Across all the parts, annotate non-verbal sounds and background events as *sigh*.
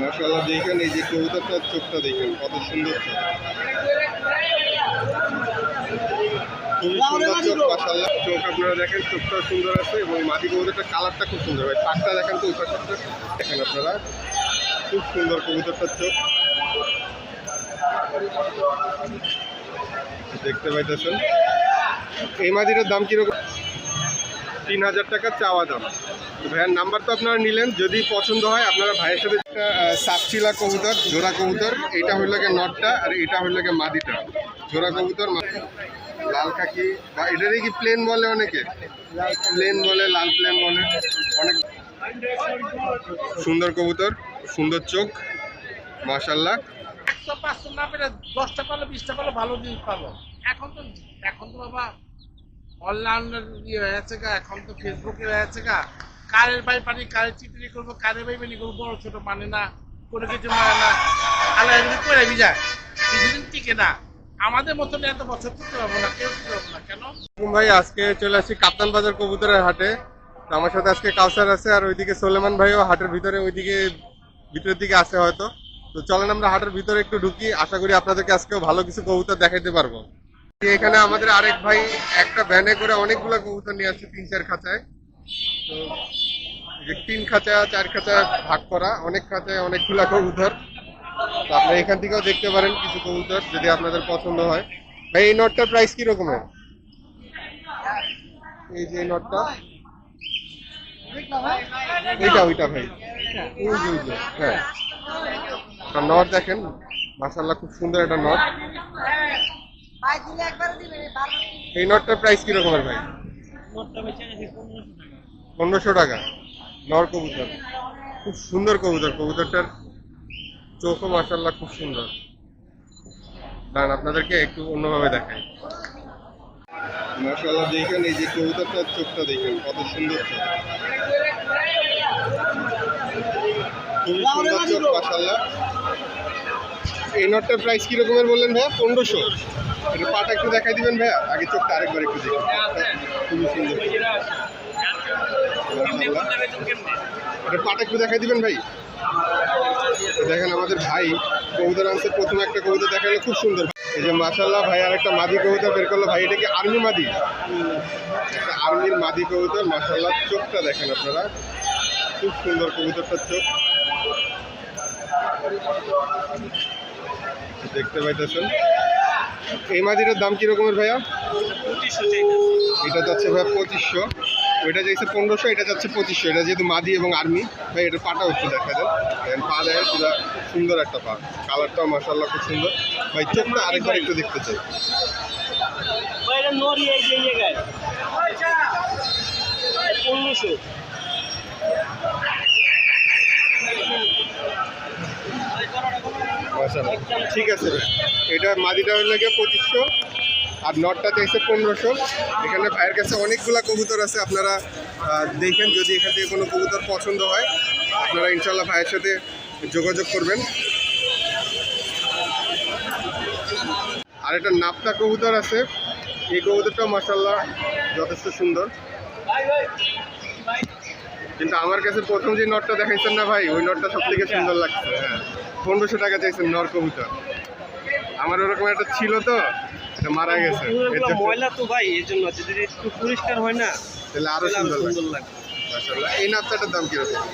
মাশাআল্লাহ দেখেন এই যে কবুতরটার চোখটা দেখেন কত সুন্দর চোখ। খুবই সুন্দর চোখ মাশাআল্লাহ। চোখ আপনারা দেখেন চোখটা সুন্দর আছে এবং মাটি কবুতরটার কালারটা খুব সুন্দর। ভাই পাকটা দেখেন তো ওই পাশটা দেখেন আপনারা খুব সুন্দর কবুতরটার চোখ। দেখতে পাইতেছেন। এই মাদিটার দাম কীরকম? তিন হাজার টাকা চাওয়া দাম। ভাইয়ের নাম্বার তো আপনারা নিলেন, যদি পছন্দ হয় আপনারা ভাইয়ের সাথে একটা সাপচিলা কবুতর, জোড়া কবুতর, এটা হইল গিয়ে নটটা আর এটা হইল গিয়ে মাদিটা। জোড়া কবুতর লাল কাকি বা এটারই কি প্লেন বলে অনেকে? প্লেন বলে, লাল প্লেন বলে, অনেক সুন্দর কবুতর, সুন্দর চোখ মাশাল্লাহ দশটা বিশটা ভালো জিনিস এখন তো এখন তো বাবা অনলাইনের ইয়ে হয়েছে গা, এখন তো ফেসবুকে হয়েছে গা। কারের বাই পানি, কারের চিত্রি করব, কারের বাই পানি করব, বড় ছোট মানে না, কোনো কিছু মানে না। আল্লাহ এমনি করে যায় কিছুদিন টিকে না। আমাদের মতন এত বছর টিকতে পারব না, কেউ টিকতে পারব না, কেন? ভাই, আজকে চলে আসছি কাপ্তান বাজার কবুতরের হাটে। আমার সাথে আজকে কাউসার আছে, আর ওইদিকে সোলেমান ভাইও হাটের ভিতরে, ওইদিকে ভিতরের দিকে আছে হয়তো। তো চলেন আমরা হাটের ভিতরে একটু ঢুকি। আশা করি আপনাদেরকে আজকেও ভালো কিছু কবুতর দেখাইতে পারব। এখানে আমাদের আরেক ভাই একটা ভ্যানে করে অনেকগুলো কবুতর নিয়ে আসছে তিন চার খাঁচায়। তো তিন খাঁচা, চার খাঁচা ভাগ করা, অনেক খাঁচায় অনেকগুলা কবুতর। তো আপনি এখান থেকেও দেখতে পারেন কিছু কবুতর, যদি আপনাদের পছন্দ হয়। ভাই, এই নটটার প্রাইস কি রকমের এই যে নটটা। এইটা, ওইটা ভাই। হ্যাঁ। নট দেখেন মাসাল্লাহ খুব সুন্দর একটা নট। এই নটটার প্রাইস কি রকমের ভাই? পনেরোশো টাকা। নর কবুতর। খুব সুন্দর কবুতর। কবুতরটার চোখও মাসাল্লাহ খুব সুন্দর। দাঁড়ান আপনাদেরকে একটু অন্যভাবে দেখাই। মাশাআল্লাহ দেখেন এই যে কবুতরটার চোখটা দেখেন কত সুন্দর চোখ। খুবই সুন্দর চোখ মাশাআল্লাহ। এই নটটার প্রাইস কি রকমের বললেন ভাইয়া? পনেরোশো। এটা পাটা একটু দেখাই দিবেন ভাইয়া? আগে চোখটা আরেকবার একটু দেখুন খুবই সুন্দর পাটা একটু দেখাই দিবেন ভাই। দেখেন আমাদের ভাই কবুতর আনছে প্রথমে একটা কবুতর দেখাল খুব সুন্দর। এই যে মাশাল্লাহ ভাই আর একটা মাদি কবুতর বের করল ভাই এটা কি আর্মি মাদি? একটা আর্মির মাদি কবুতর মাশাল্লাহ চোখটা দেখেন আপনারা। খুব সুন্দর কবুতরটার চোখ। দেখতে পাইতেছেন। এই মাদিটার দাম কি রকমের ভাইয়া? এটা যাচ্ছে ভাইয়া পঁচিশশো। ওইটা যাচ্ছে পনেরোশো এটা যাচ্ছে পঁচিশশো। এটা যেহেতু মাদি এবং আর্মি ভাই এটা পাটাও একটু দেখা দেন। দেখেন পা দেয় পুরো সুন্দর একটা পা। কালারটাও মাসাল্লাহ খুব সুন্দর। ভাই চোখটা আরেকবার একটু দেখতে চাই। পনেরোশো। ঠিক আছে এটা মাদিটা হলে গিয়ে পঁচিশশো। আর নটটা চাইছে পনেরোশো। এখানে ভাইয়ের কাছে অনেকগুলো কবুতর আছে, আপনারা দেখেন যদি এখান থেকে কোনো কবুতর পছন্দ হয়, আপনারা ইনশাল্লাহ ভাইয়ের সাথে যোগাযোগ করবেন। আর একটা নাপ্তা কবুতর আছে, এই কবুতরটাও মাসাল্লাহ যথেষ্ট সুন্দর। কিন্তু আমার কাছে প্রথম যে নটটা দেখাইছেন না ভাই, ওই নটটা সব থেকে সুন্দর লাগছে হ্যাঁ। পনেরোশো টাকা চাইছেন নর কবুতর। আমার ওরকম একটা ছিল তো মারা গেছে। জন্য- ময়লা তো ভাই এই জন্য যদি একটু পরিষ্কার হয় না তাহলে আরও সুন্দর লাগবে। মাশাআল্লাহ। এই নাপটাটার দাম কীরকম?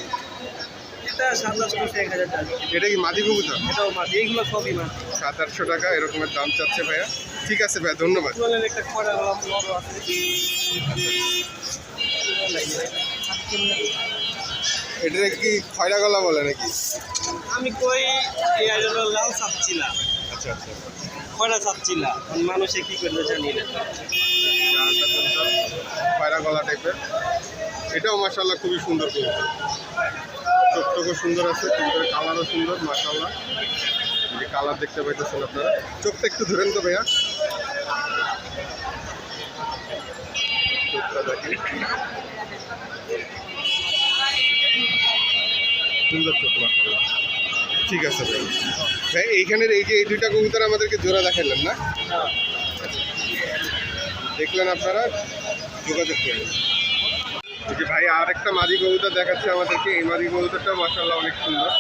এটা সাতাশশো থেকে এক হাজার টাকা। এটা কি মাদি কবুতর? এটাও এইগুলো সবই সাত আটশো টাকা এরকমের দাম চাচ্ছে ভাইয়া। ঠিক আছে ভাইয়া ধন্যবাদ। একটা খরা এটা কি খয়রা গলা বলে নাকি? আমি কই লাল চাপছিলাম আচ্ছা আচ্ছা। খরা চাপছিলাম মানুষে কি করবে জানি না। খয়রা গলা টাইপের এটাও মাশাল্লাহ খুবই সুন্দর কবুতর চোখ টোকও সুন্দর আছে কবুতরের কালারও সুন্দর যে কালার দেখতে পাইতেছেন আপনারা। চোখটা একটু ধরেন তো ভাইয়া। সুন্দর চোখ মাশাল্লাহ ঠিক আছে। ভাই ভাই এইখানের এই যে এই দুইটা কবুতর আমাদেরকে জোড়া দেখালেন না? দেখলেন আপনারা? যোগাযোগ এই যে ভাই আর একটা মাদি কবুতর দেখাচ্ছে আমাদেরকে। এই মাদি কবুতরটা মাসাল্লাহ অনেক সুন্দর।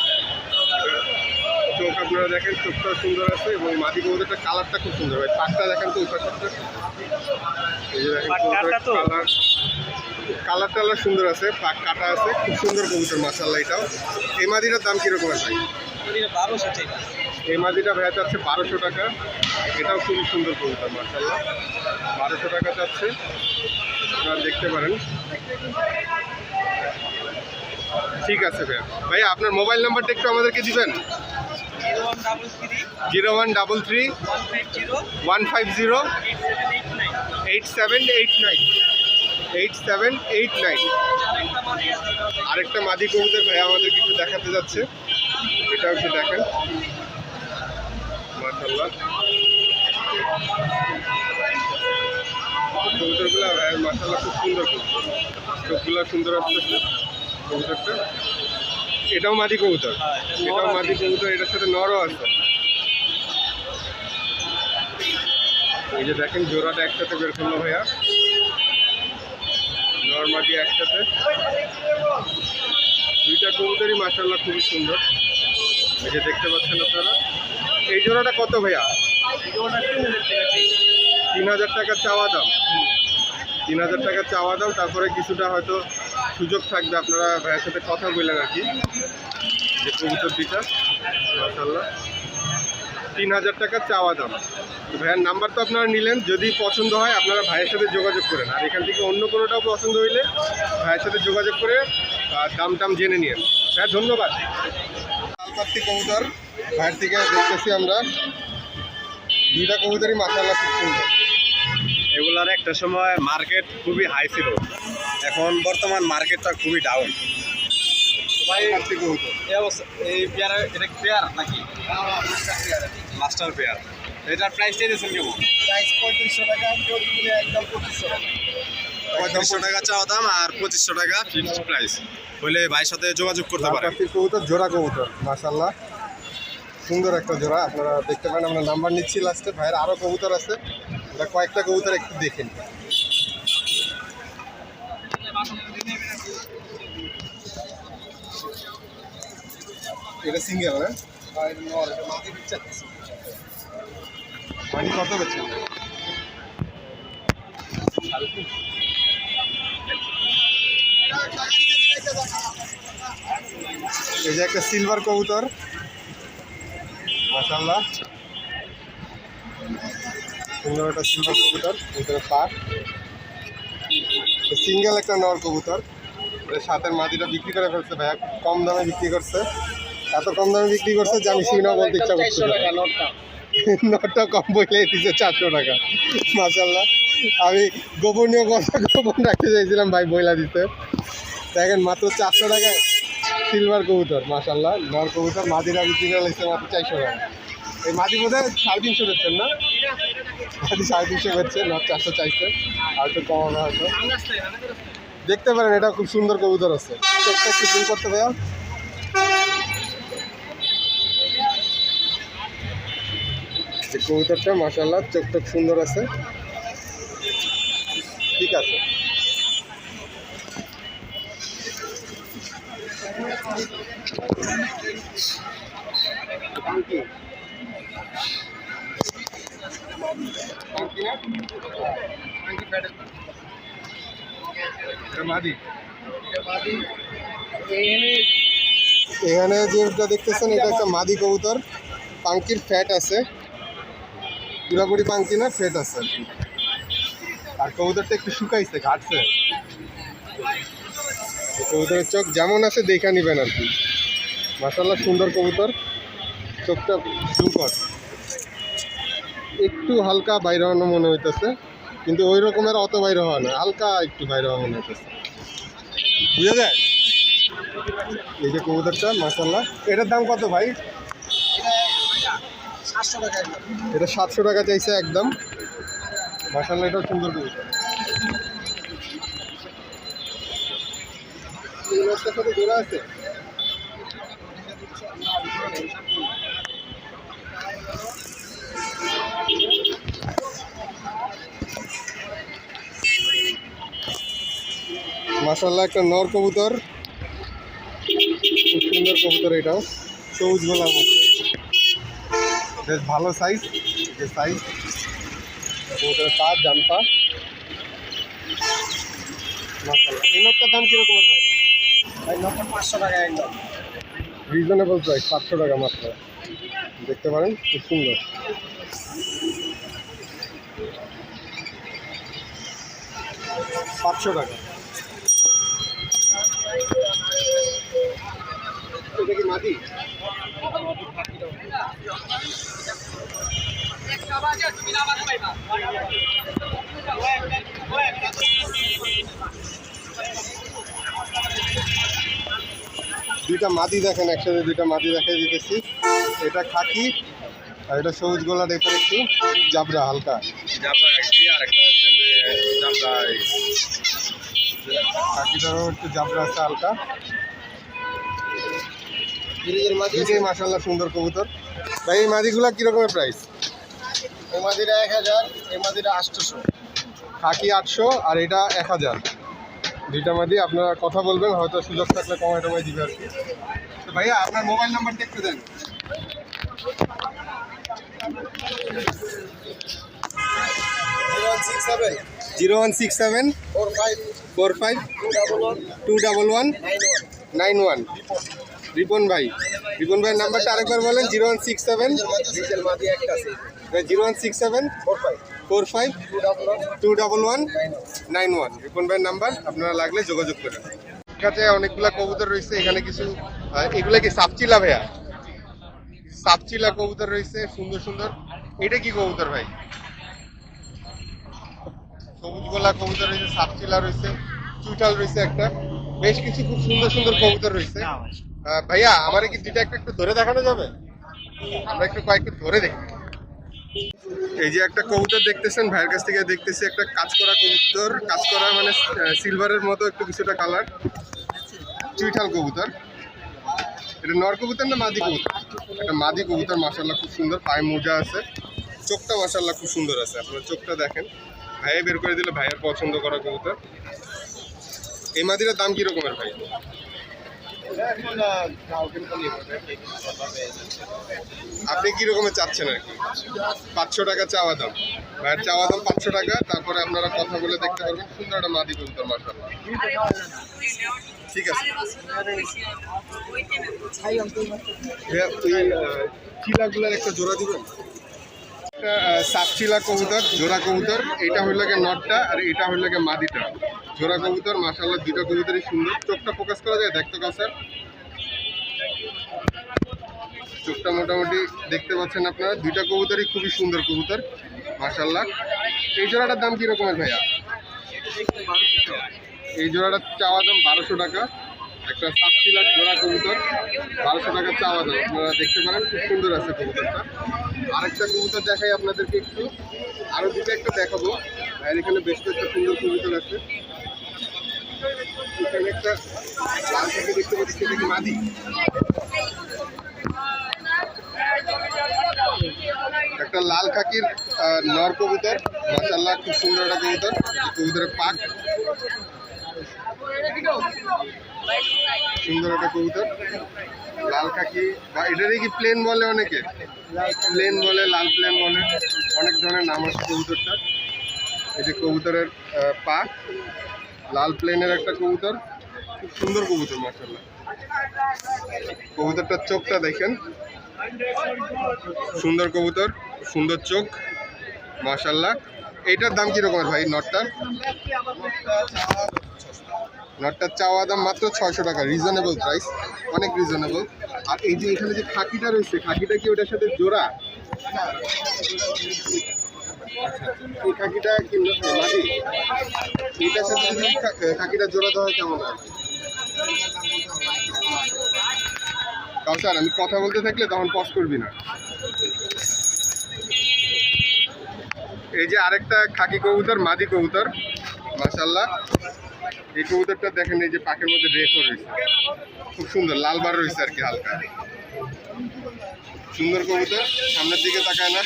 চোখ আপনারা দেখেন চোখটাও সুন্দর আছে এবং মাদি কবুতরটা কালারটা খুব সুন্দর। ভাই পাকটা দেখেন তো এই যে দেখেন? কালার কালার টালার সুন্দর আছে পাক কাটা আছে। খুব সুন্দর কবুতর মাসাল্লাহ এটাও। এই মাদিটার দাম কীরকম আছে? ভাই বারোশো এই মাদিটা ভাইয়া চাচ্ছে বারোশো টাকা। এটাও খুবই সুন্দর কবুতর মাসাল্লাহ বারোশো টাকা চাচ্ছে। আপনারা দেখতে পারেন। ঠিক আছে ভাইয়া। ভাইয়া আপনার মোবাইল নাম্বারটা একটু আমাদেরকে দিবেন? Zero one double three one five zero eight seven eight nine eight seven eight nine. আরেকটা মাদি আছে আরেকটা মাদি কবুতর ভাইয়া আমাদেরকে একটু দেখাতে যাচ্ছে। এটাও একটু দেখেন। খুব সুন্দর সুন্দর এটাও মাদি কবুতর। এটাও। মাদি কবুতর, এটার সাথে নরও আছে। যে দেখেন, জোড়াটা একসাথে বের করল ভাইয়া। নর মাদি একসাথে। দুইটা কবুতরই মাসাল্লাহ খুবই সুন্দর। এই যে দেখতে পাচ্ছেন আপনারা এই জোড়াটা কত ভাইয়া? তিন হাজার টাকা ঠিক তিন হাজার টাকা চাওয়া দাম? তিন হাজার টাকা চাওয়া দাম তারপরে কিছুটা হয়তো সুযোগ থাকবে আপনারা ভাইয়ের সাথে কথা বললেন আর কি যে কবুতর দুইটা মাসাল্লাহ তিন হাজার টাকা চাওয়া দাম। ভাইয়ের নাম্বার তো আপনারা নিলেন যদি পছন্দ হয় আপনারা ভাইয়ের সাথে যোগাযোগ করেন। আর এখান থেকে অন্য কোনোটাও পছন্দ হইলে ভাইয়ের সাথে যোগাযোগ করে দাম টাম জেনে নিন হ্যাঁ ধন্যবাদ। লালপাত্তি কবুতর। ভাইয়ের থেকে দেখতেছি আমরা। দুইটা কবুতরই মাসাল্লাহ খুব সুন্দর। এগুলার একটা সময় মার্কেট খুবই হাই ছিল। এখন বর্তমান মার্কেটটা খুবই ডাউন লালপাত্তি কবুতর। এই পেয়ার এটা পেয়ার নাকি? মাস্টার পেয়ার এটার প্রাইস দিয়েছেন কেমন? প্রাইস পঁয়ত্রিশশো টাকা একদম পঁচিশশো টাকা। পঁয়ত্রিশশো টাকা চাওয়া দাম আর পঁচিশশো টাকা ফিক্সড প্রাইস হলে ভাইয়ের সাথে যোগাযোগ করতে পারেন। জোড়া কবুতর মাসাল্লাহ সুন্দর একটা জোড়া, আপনারা দেখতে পারেন, আমরা নাম্বার নিচ্ছি লাস্টে ভাইয়ের আরও কবুতর আছে। কয়েকটা কবুতর একটু দেখেন এটা সিঙ্গেল হ্যাঁ? মানি কত বেছে এই যে একটা সিলভার কবুতর। সুন্দর একটা সিলভার কবুতর ভিতরে পাক সিঙ্গেল একটা নর কবুতর। সাতের মাটিটা বিক্রি করে ফেলছে ভাইয়া কম দামে বিক্রি করছে। এত কম দামে বিক্রি করছে যে আমি সিনাও বলতে ইচ্ছা করছি নটা কম বইলে দিচ্ছে চারশো টাকা। মাশাল্লাহ আমি গোপনীয় কথা গোপন রাখতে চাইছিলাম, ভাই বইলা দিতে দেখেন মাত্র চারশো টাকায় সিলভার কবুতর মাশাল্লাহ নর কবুতর মাদিরা বিক্রি করে লাগছে মাত্র চারশো টাকা এই মাদি বোধ হয় সাড়ে তিনশো বেচছেন না? মাদি সাড়ে তিনশো বেচছে, নর চারশো চাইছে, আর একটু কম হবে হয়তো। দেখতে পারেন এটা খুব সুন্দর কবুতর আছে। চোখটা একটু জুম করতে পারেন এই কবুতরটা মাশাল্লাহ চোখ টোক সুন্দর আছে। ঠিক আছে মাদি এখানে যেটা দেখতেছেন এটা একটা মাদি কবুতর। পাঙ্কির ফ্যাট আছে। পুরাপুরি পাঙ্কি না ফ্যাট আছে। আর কি। আর কবুতরটা একটু শুকাইছে ঘাটছে। কবুতরের চোখ যেমন আছে দেখা নিবেন আর কি। মাসাল্লাহ সুন্দর কবুতর। চোখটা সুকর একটু হালকা বাইরে হওয়ানো মনে হইতেছে কিন্তু ওই রকমের অত বাইরে হওয়া না হালকা একটু বাইরে হওয়া মনে হইতেছে। বুঝা যায়? এই যে কবুতরটা মাসাল্লাহ এটার দাম কত ভাই? এটা সাতশো টাকা চাইছে একদম। মাসাল্লাহ এটাও সুন্দর কবুতর সাথে আছে? মাসাল্লাহ একটা নর কবুতর। খুব সুন্দর কবুতর এটাও। সবুজ গোলার বেশ ভালো সাইজ যে সাইজ কবুতরের পা জান এই নোটটার দাম কিরকমের ভাই? ভাই নটা পাঁচশো টাকা একদম রিজনেবল প্রাইস সাতশো টাকা মাত্র। দেখতে পারেন খুব সুন্দর। সাতশো টাকা। এটা কি মাটি দুইটা মাদি দেখেন একসাথে দুইটা মাদি দেখাই দিতেছি। এটা খাকি আর এটা সবুজ গোলা টাইপের একটু জাবরা হালকা। খাকিটারও একটু জাবরা আছে হালকা। মাসাল্লাহ সুন্দর কবুতর। ভাই এই মাদিগুলা কিরকমের প্রাইস এই এক হাজার এই আটশোশো খাকি আটশো আর এটা এক হাজার। দুইটা মাদি, আপনারা কথা বলবেন, হয়তো সুযোগ থাকলে কমায় টমায় দিবে আর কি। ভাইয়া, আপনার মোবাইল নাম্বারটা একটু দেন। Zero one six seven. Four five four five. Two double one. Nine one. Ripon ভাই। রিপন ভাইয়ের নাম্বারটা আরেকবার বলেন, zero one six seven. Zero one six seven four five two double one nine one Ripon ভাইয়ের number আপনারা লাগলে যোগাযোগ করেন। কাছে অনেকগুলা কবুতর রয়েছে, এখানে কিছু এগুলা কি সাপচিলা ভাইয়া? সাপচিলা কবুতর রয়েছে, সুন্দর সুন্দর। এটা কি কবুতর ভাই? সবুজ গোলা কবুতর রয়েছে, সাপচিলা রয়েছে চুইটাল রয়েছে একটা। বেশ কিছু খুব সুন্দর সুন্দর কবুতর রয়েছে। ভাইয়া, আমার কি দুইটা একটা একটু ধরে দেখানো যাবে? আমরা একটু কয়েকটা ধরে দেখি। এই যে একটা কবুতর দেখতেছেন, ভাইয়ের কাছ থেকে দেখতেছি একটা কাজ করা কবুতর। কাজ করা মানে সিলভারের মতো একটু কিছুটা কালার চুইঠাল কবুতর। এটা নর কবুতর না মাদি কবুতর? এটা মাদি কবুতর মাসাল্লাহ খুব সুন্দর। পায়ে মোজা আছে। চোখটা মাসাল্লাহ খুব সুন্দর আছে। আপনার চোখটা দেখেন। ভাইয়া বের করে দিলে ভাইয়ের পছন্দ করা কবুতর। এই মাদিটার দাম কি রকমের ভাই? আপনি কি রকমের চাচ্ছেন আর কি? পাঁচশো টাকা চাওয়া দাম। ভাইয়ের চাওয়া দাম পাঁচশো টাকা, তারপরে আপনারা কথা বলে দেখতে পারবেন, সুন্দর একটা মাদি কবুতর মাসাল্লাহ ঠিক আছে। চিলাগুলার একটা জোড়া দিবেন? একটা কবুতর, জোড়া কবুতর। এটা হইল গিয়ে নটটা আর এটা হইল গিয়ে মাদিটা। জোড়া কবুতর মাসাল্লাহ দুইটা কবুতরই সুন্দর। চোখটা ফোকাস করা যায়? দেখতে কাছে চোখটা মোটামুটি দেখতে পাচ্ছেন আপনারা। দুইটা কবুতরই খুবই সুন্দর কবুতর মাসাল্লাহ এই জোড়াটার দাম কিরকমের ভাইয়া? এই জোড়াটার চাওয়া দাম বারোশো টাকা। একটা সাতশিলার জোড়া কবুতর, বারোশো টাকা চাওয়া দাম। আপনারা দেখতে পারেন, খুব সুন্দর আছে কবুতরটা। আরেকটা কবুতর দেখাই আপনাদেরকে একটু। আরও দুটো একটা দেখাবো। আর এখানে বেশ কয়েকটা সুন্দর কবুতর আছে। এখানে একটা লাল থেকে দেখতে পাচ্ছি কি মাদি? একটা লাল খাকির নর কবুতর মাসাল্লাহ খুব সুন্দর একটা কবুতর কবুতরের পাক সুন্দর একটা কবুতর। লাল কাকি বা এটারই কি প্লেন বলে অনেকে? প্লেন বলে, লাল প্লেন বলে। অনেক ধরনের নাম আছে কবুতরটার। এই যে কবুতরের পা। লাল প্লেনের একটা কবুতর। খুব সুন্দর কবুতর মাসাল্লাহ কবুতরটার চোখটা দেখেন। সুন্দর কবুতর, সুন্দর চোখ মাশাল্লাহ এইটার দাম কীরকম ভাই নটটার? নটটার চাওয়া দাম মাত্র ছয়শো টাকা রিজনেবল প্রাইস অনেক রিজনেবল আর এই যে এখানে যে খাকিটা রয়েছে, খাকিটা কি ওটার সাথে জোড়া? এই খাকিটা হয় কেমন হয়? আমি কথা বলতে থাকলে তখন পজ করবি না। এই যে আরেকটা খাকি কবুতর, মাদি কবুতর মাশাল্লাহ এই কবুতরটা দেখেন এই যে পাকের মধ্যে রেখো রয়েছে খুব সুন্দর, লাল বার রয়েছে আর কি হালকা। সুন্দর কবুতর, সামনের দিকে তাকায় না।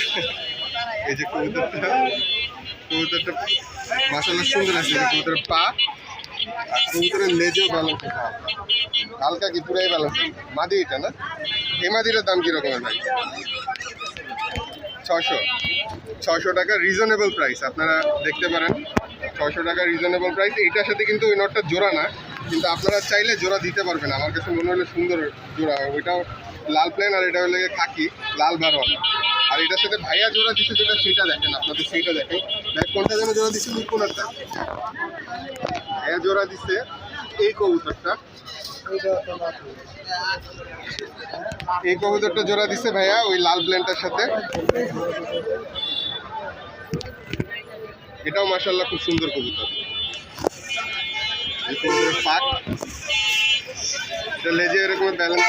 এই যে কবুতরটা কবুতরটা মাশাল্লাহ সুন্দর আছে কবুতরের পা। আর কবুতরের লেজেও আছে। হালকা। কি পুরাই ব্যালেন্স মাদি এটা না? এই মাদিটার দাম কিরকমের ভাই? ছশো ছশো টাকা রিজনেবল প্রাইস আপনারা দেখতে পারেন। ছশো টাকা রিজনেবল প্রাইস এইটার সাথে কিন্তু ওই নটটা জোড়া না, কিন্তু আপনারা চাইলে জোড়া দিতে পারবেন। আমার কাছে মনে হলে সুন্দর জোড়া, ওইটাও লাল প্লেন আর এটা হলো খাকি, লাল বারো আর এটার সাথে ভাইয়া জোড়া দিচ্ছে যেটা, সেটা দেখেন, আপনাদের সেইটা দেখেন। দেখ কোনটা যেন জোড়া দিচ্ছে দুই কোনারটা ভাইয়া জোড়া দিচ্ছে এই কবুতরটা। এই কবুতরটা জোড়া দিচ্ছে ভাইয়া, ওই লাল ব্লেন্ডটার সাথে। এটাও মাশাল্লাহ খুব সুন্দর কবুতর। পাক। লেজে এরকম ব্যালেন্স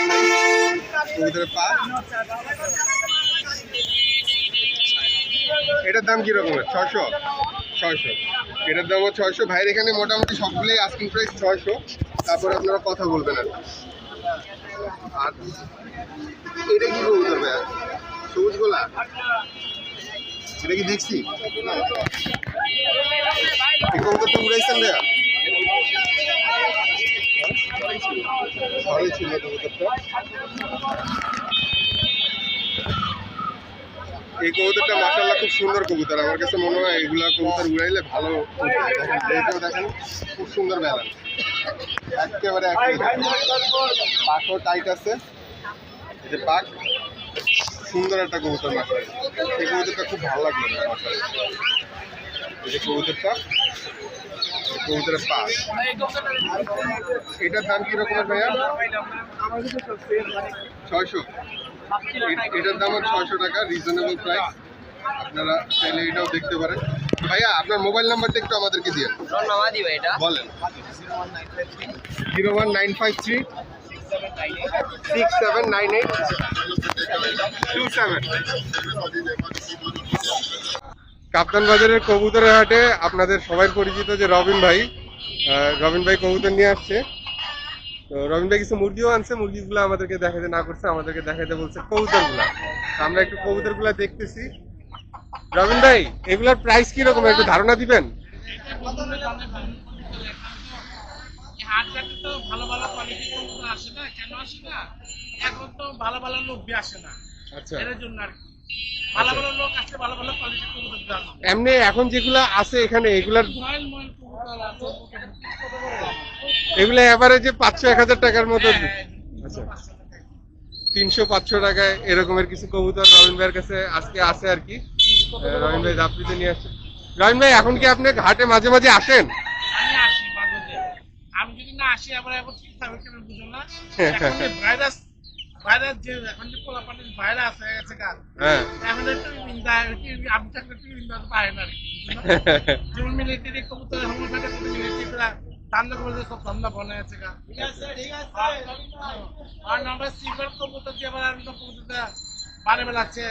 কবুতরের পাক। এটার দাম কিরকমের ছশো ছয়শো। এটার দামও ছয়শো। ভাইয়ের এখানে মোটামুটি সবগুলোই আস্কিং প্রাইস ছয়শো। তারপরে আপনারা কথা বলবেন আর। এটা কি কবুতর ভাইয়া? সবুজ গোলা? এটা কি দেখছি? উড়াইছেন ভাইয়া? এই কবুতরটা মাসাল্লাহ খুব সুন্দর কবুতর। আমার কাছে মনে হয় এগুলা কবুতর উড়াইলে ভালো। দেখেন খুব সুন্দর ব্যালেন্স একেবারে পাকও টাইট আছে। যে পাক, সুন্দর একটা কবুতর মাসাল এই কবুতরটা খুব ভালো লাগল এই যে কবুতরটা কবুতরের পাক এটার দাম কি ভাইয়া? ছয়শো। এটার দাম ছয়শো টাকা রিজনেবল প্রাইস আপনারা চাইলে এটাও দেখতে পারেন। ভাইয়া আপনার মোবাইল নাম্বারটা একটু আমাদেরকে দিয়ে। ধন্যবাদ দিবা এটা। বলেন। Zero one nine five three six seven nine eight two seven. Kaptan বাজারের কবুতরের হাটে আপনাদের সবাই পরিচিত যে রবিন ভাই। রবিন ভাই কবুতর নিয়ে আসছে। তো রবিন ভাই কিছু মুরগিও আনছে মুরগিগুলো আমাদেরকে দেখাতে না করছে আমাদেরকে দেখাতে বলছে কবুতরগুলা। আমরা একটু কবুতরগুলা দেখতেছি। রবিন ভাই এগুলার প্রাইস কি রকম একটু ধারণা দিবেন? হাটঘাটে তো ভালো ভালো কোয়ালিটি আসে না কেন আসে না? এখন তো ভালো ভালো লোক আসে না। এর জন্য আর কি। ভালো ভালো লোক আসলে ভালো ভালো কোয়ালিটি কবুতর এমনি এখন যেগুলা আছে এখানে এগুলার এগুলো এভারেজে পাঁচশো এক হাজার টাকার মতো। আচ্ছা। তিনশো পাঁচশো টাকায় এরকমের কিছু কবুতর রবিন ভাইয়ের কাছে আজকে আছে আর কি। ভাই নিয়ে আসছে। রবিন ভাই এখন কি আপনি ঘাটে মাঝে মাঝে আসেন? আমি আসি মাঝে মাঝে। আমি যদি না আসি আবার এখন ঠিক থাকবে কেন বুঝো না। এখন ভাইরাস ভাইরাস যে এখন যে পোলাপানের ভাইরাস হয়ে গেছে কাজ হ্যাঁ। এখন একটু নিন্দা আমি থাকলে একটু নিন্দা পায় না? *laughs* যেমন মিলিটারি কবুতর মিলিটারিরা ধান্দা করে সব ধান্দা বনে আছে গা। ঠিক আছে ঠিক আছে। আর নাম্বার সিলভার কবুতর দিয়ে আবার আরেকটা কবুতরটা বারে বেলাচ্ছে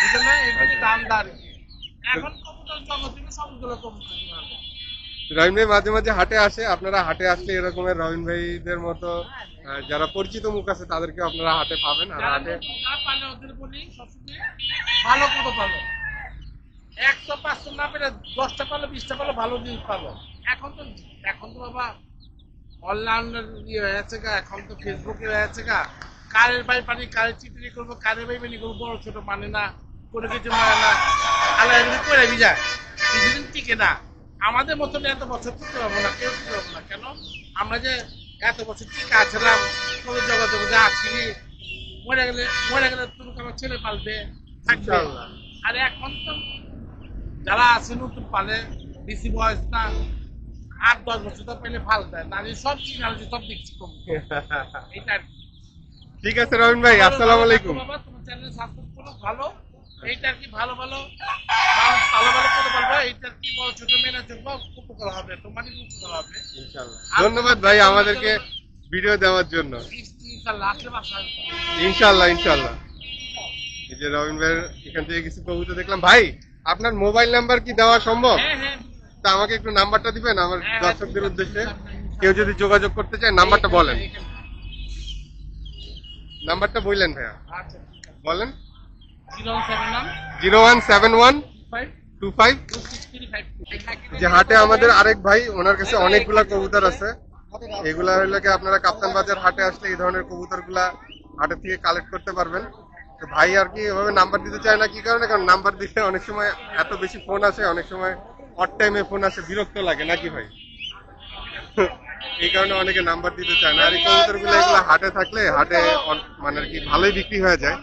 বুঝছ না এগুলি দাম এখন কবুতর জগৎ সবগুলো কবুতর নিয়ে ভাই মাঝে মাঝে হাটে আসে। আপনারা হাটে আসলে এরকমের রবিন ভাইদের মতো যারা পরিচিত মুখ আছে তাদেরকে আপনারা হাটে পাবেন। আর হাটে ভালো কত পালো। একশো পাঁচশো না পেলে দশটা পালো বিশটা পালো ভালো জিনিস পালো। এখন তো এখন তো বাবা অনলাইনের ইয়ে হয়ে আছে গা এখন তো ফেসবুকে হয়ে আছে গা। কারের বাই পানি কারের চিত্রি করব কারের বাই পানি করব বড় ছোট মানে না কোনো কিছু মানে না। আল্লাহ এমনি করে যায় কিছুদিন টিকে না। আমাদের মতন এত বছর টিকতে পারব না কেউ টিকতে পারব না। কেন? আমরা যে এত বছর টিকে আছিলাম কোনো জগতে আসিনি মরে গেলে মরে গেলে তুমি আমার ছেলে পালবে থাকবে। আর এখন তো যারা আছে নতুন পালে বেশি বয়স না আট দশ বছর তো পেলে ফাল দেয়। নারী সব চিনালি সব দেখছি কম। *laughs* এটা। ঠিক আছে রবিন ভাই আসসালামু আলাইকুম। বাবা তোমার চ্যানেল সাবস্ক্রাইব করো ভালো। এইটা কি ভালো ভালো ভালো ভালো করে বলব এইটা কি বড় ছোট মেয়েরা দেখব উপকার হবে তোমারই উপকার হবে। ধন্যবাদ ভাই আমাদেরকে ভিডিও দেওয়ার জন্য। ইনশাল্লাহ ইনশাল্লাহ এই যে রবিন ভাইয়ের এখান থেকে কিছু কবিতা দেখলাম। ভাই আপনার মোবাইল নাম্বার কি দেওয়া সম্ভব? হ্যাঁ হ্যাঁ। তা আমাকে একটু নাম্বারটা দিবেন আমার হ্যাঁ, দর্শকদের উদ্দেশ্যে। কেউ যদি যোগাযোগ করতে চায় নাম্বারটা বলেন। নাম্বারটা বললেন ভাইয়া। আচ্ছা বলেন। Zero one seven one two five. যে হাটে আমাদের আরেক ভাই ওনার কাছে অনেকগুলা কবুতর আছে। এগুলা হইলে কি আপনারা কাপ্তান বাজার হাটে আসলে এই ধরনের কবুতরগুলা হাটে থেকে কালেক্ট করতে পারবেন। ভাই আর কি এভাবে নাম্বার দিতে চায় না কি কারণে? কারণ নাম্বার দিলে অনেক সময় এত বেশি ফোন আসে অনেক সময় অট টাইমে ফোন আসে বিরক্ত লাগে নাকি ভাই? এই কারণে অনেকে নাম্বার দিতে চায় না। আর এই কবুতরগুলো এগুলো হাটে থাকলে হাটে অন- মানে আর কি ভালোই বিক্রি হয়ে যায়।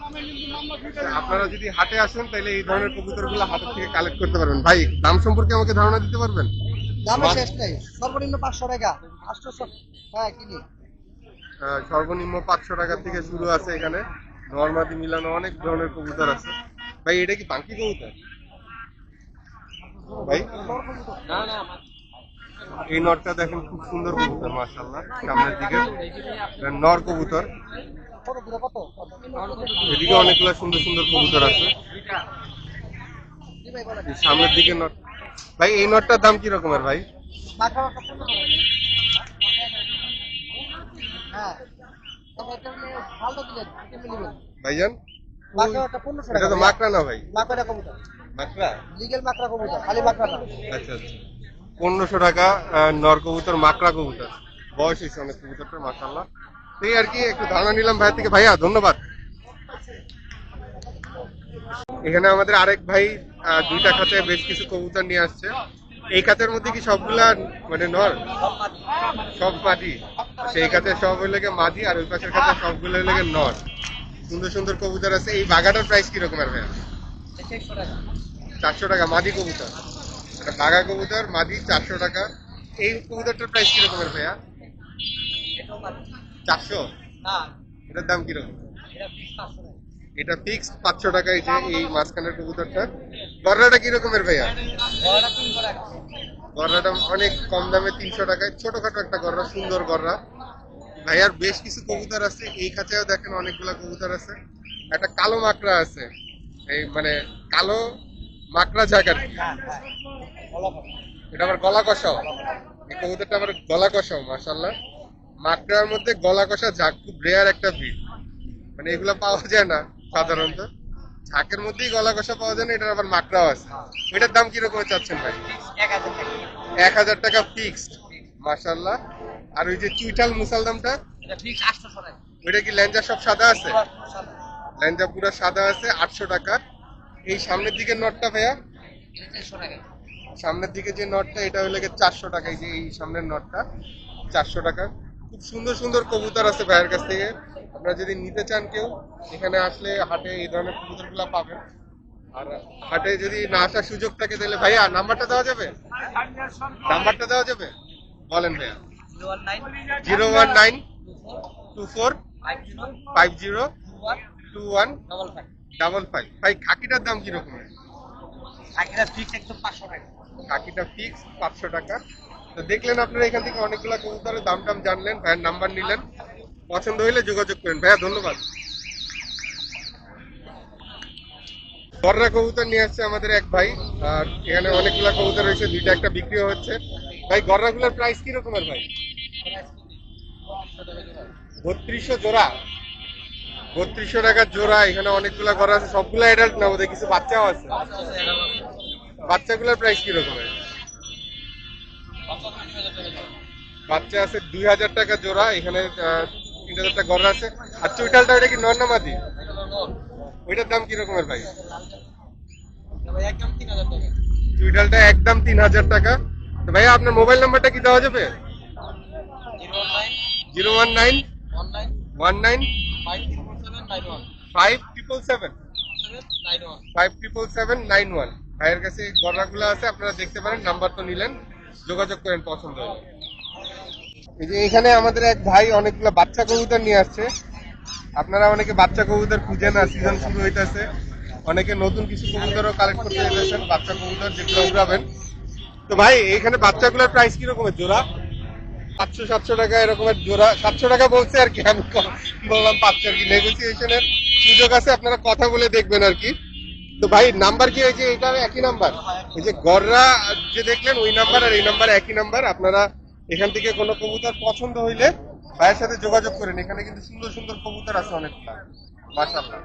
আপনারা যদি হাটে আসেন তাহলে এই ধরনের কবুতরগুলো হাটের থেকে কালেক্ট করতে পারবেন। ভাই দাম সম্পর্কে আমাকে ধারণা দিতে পারবেন? দামে শেষ নেই। সর্বনিম্ন পাঁচশো টাকা। হ্যাঁ কিনি সর্বনিম্ন পাঁচশো টাকা থেকে শুরু আছে এখানে। নর্মাদি মিলানো অনেক ধরনের কবুতর আছে। ভাই এটা কি বাঙ্কি কবুতর? ভাই? এই নটটা দেখেন খুব সুন্দর কবুতর মাশাল্লাহ সামনের দিকে। নর কবুতর। এদিকে অনেকগুলো সুন্দর সুন্দর কবুতর আছে। সামনের দিকে নট। ভাই এই নটটার দাম কি রকমের ভাই? ভাইজান? এটা তো মাকড়া না ভাই? মাকড়া। কবুতর মাকড়া? লিগেল মাকড়া কবুতর খালি মাকড়া না। আচ্ছা আচ্ছা। পনেরোশো টাকা নর কবুতর, মাকড়া কবুতর। বয়স হয়েছে অনেক কবুতরটা মাসাল্লাহ এই আর কি, একটু ধারণা নিলাম ভাই থেকে। ভাইয়া, ধন্যবাদ। এখানে আমাদের আরেক ভাই দুইটা খাতে বেশ কিছু কবুতর নিয়ে আসছে। এই খাতের মধ্যে কি সবগুলা মানে নর? সব মাটি। সেই খাতে সব গিয়ে মাদি, আর ওই পাশের খাতে সবগুলো গিয়ে নর। সুন্দর সুন্দর কবুতর আছে। এই বাগাটার প্রাইস কি রকমের ভাইয়া? চারশো টাকা, মাদি কবুতর। বাঘা কবুতর, মাদি চারশো টাকা। এই কবুতরটার প্রাইস কিরকমের ভাইয়া? চারশো? এটার দাম কীরকম এটা ফিক্সড পাঁচশো টাকা এই যে, এই মাঝখানের কবুতরটা গররাটা কিরকমের ভাইয়া? গররাটা অনেক কম দামে তিনশো টাকায়। ছোটখাটো একটা গররা সুন্দর গররা ভাইয়ার বেশ কিছু কবুতর আছে। এই খাঁচায়ও দেখেন অনেকগুলা কবুতর আছে। একটা কালো মাকড়া আছে। এই মানে কালো মাকড়া জায়গা এটা আবার গলা কষাও। এই কবুতরটা আবার গলা কষাও মাশাল্লাহ মাকড়ার মধ্যে গলা কষা ঝাঁক খুব রেয়ার একটা মানে এগুলো পাওয়া যায় না সাধারণত। ঝাঁকের মধ্যেই গলা কষা পাওয়া যায় না এটার আবার মাকড়াও আছে। এটার দাম কীরকম চাচ্ছেন ভাই? এক হাজার টাকা ফিক্সড মাশাল্লাহ আর ওই যে চুইটাল মুসাল দামটা? ওইটা কি ল্যাঞ্জা সব সাদা আছে? ল্যাঞ্জা পুরো সাদা আছে আটশো টাকা। এই সামনের দিকে নটটা ভাইয়া? সামনের দিকে যে নটটা এটা হলো চারশো টাকা এই যে এই সামনের নটটা চারশো টাকা। খুব সুন্দর সুন্দর কবুতর আছে ভাইয়ের কাছ থেকে। আপনারা যদি নিতে চান কেউ এখানে আসলে হাটে এই ধরনের কবুতরগুলো পাবেন। আর হাটে যদি না আসার সুযোগ থাকে তাহলে ভাইয়া নাম্বারটা দেওয়া যাবে? নাম্বারটা দেওয়া যাবে? বলেন ভাইয়া। Zero one nine two four five zero two one double five double five. ভাই খাকিটার দাম কীরকম? খাকিটা ফিক্স পাঁচশো টাকা। তো দেখলেন আপনারা এখান থেকে অনেকগুলো কবুতরের দাম টাম জানলেন, ভাইয়ের নাম্বার নিলেন। পছন্দ হইলে যোগাযোগ করেন ভাইয়া, ধন্যবাদ। গররা কবুতর নিয়ে আসছে আমাদের এক ভাই, আর এখানে অনেকগুলা কবুতর রয়েছে, দুইটা একটা বিক্রি হচ্ছে। ভাই গররাগুলোর প্রাইস কি রকমের ভাই? বত্রিশশো জোড়া। বত্রিশশো টাকার জোড়া, এখানে অনেকগুলা গররা আছে, সবগুলা অ্যাডাল্ট না বোধহয় কিছু বাচ্চাও আছে? বাচ্চাগুলোর প্রাইস কি রকমের বাচ্চা আছে দুই হাজার টাকা জোড়া, এখানে তিন হাজার টাকা গররা আছে। আর চুইটালটা ওটা কি নর না ওইটার দাম কি রকমের ভাই? চুইটালটা একদম তিন হাজার টাকা। তো ভাইয়া, আপনার মোবাইল নাম্বারটা কি দেওয়া যাবে? Zero one nine one nine five triple seven five triple seven nine one. ভাইয়ের কাছে গররাগুলো আছে, আপনারা দেখতে পারেন, নাম্বার তো নিলেন, যোগাযোগ করেন পছন্দ হলে। এই যে এখানে আমাদের এক ভাই অনেকগুলো বাচ্চা কবুতর নিয়ে আসছে। আপনারা অনেকে বাচ্চা কবুতর খুঁজে না সিজন শুরু হইতেছে। অনেকে নতুন কিছু কবুতরও কালেক্ট করতে যেতেছেন বাচ্চা কবুতর যেগুলো উড়াবেন। তো ভাই এখানে বাচ্চাগুলোর প্রাইস কি রকমের জোড়া? পাঁচশো, সাতশো টাকা এরকমের জোড়া। সাতশো টাকা বলছে আর কি, আমি বললাম পাঁচশো আর কি। নেগোসিয়েশনের সুযোগ আছে, আপনারা কথা বলে দেখবেন আর কি। তো ভাই নাম্বার কি হয়েছে? এটা একই নাম্বার এই যে গররা যে দেখলেন, ওই নাম্বার আর এই নাম্বার একই নাম্বার আপনারা এখান থেকে কোনো কবুতর পছন্দ হইলে ভাইয়ের সাথে যোগাযোগ করেন। এখানে কিন্তু সুন্দর সুন্দর কবুতর আছে অনেকটা মাশাআল্লাহ।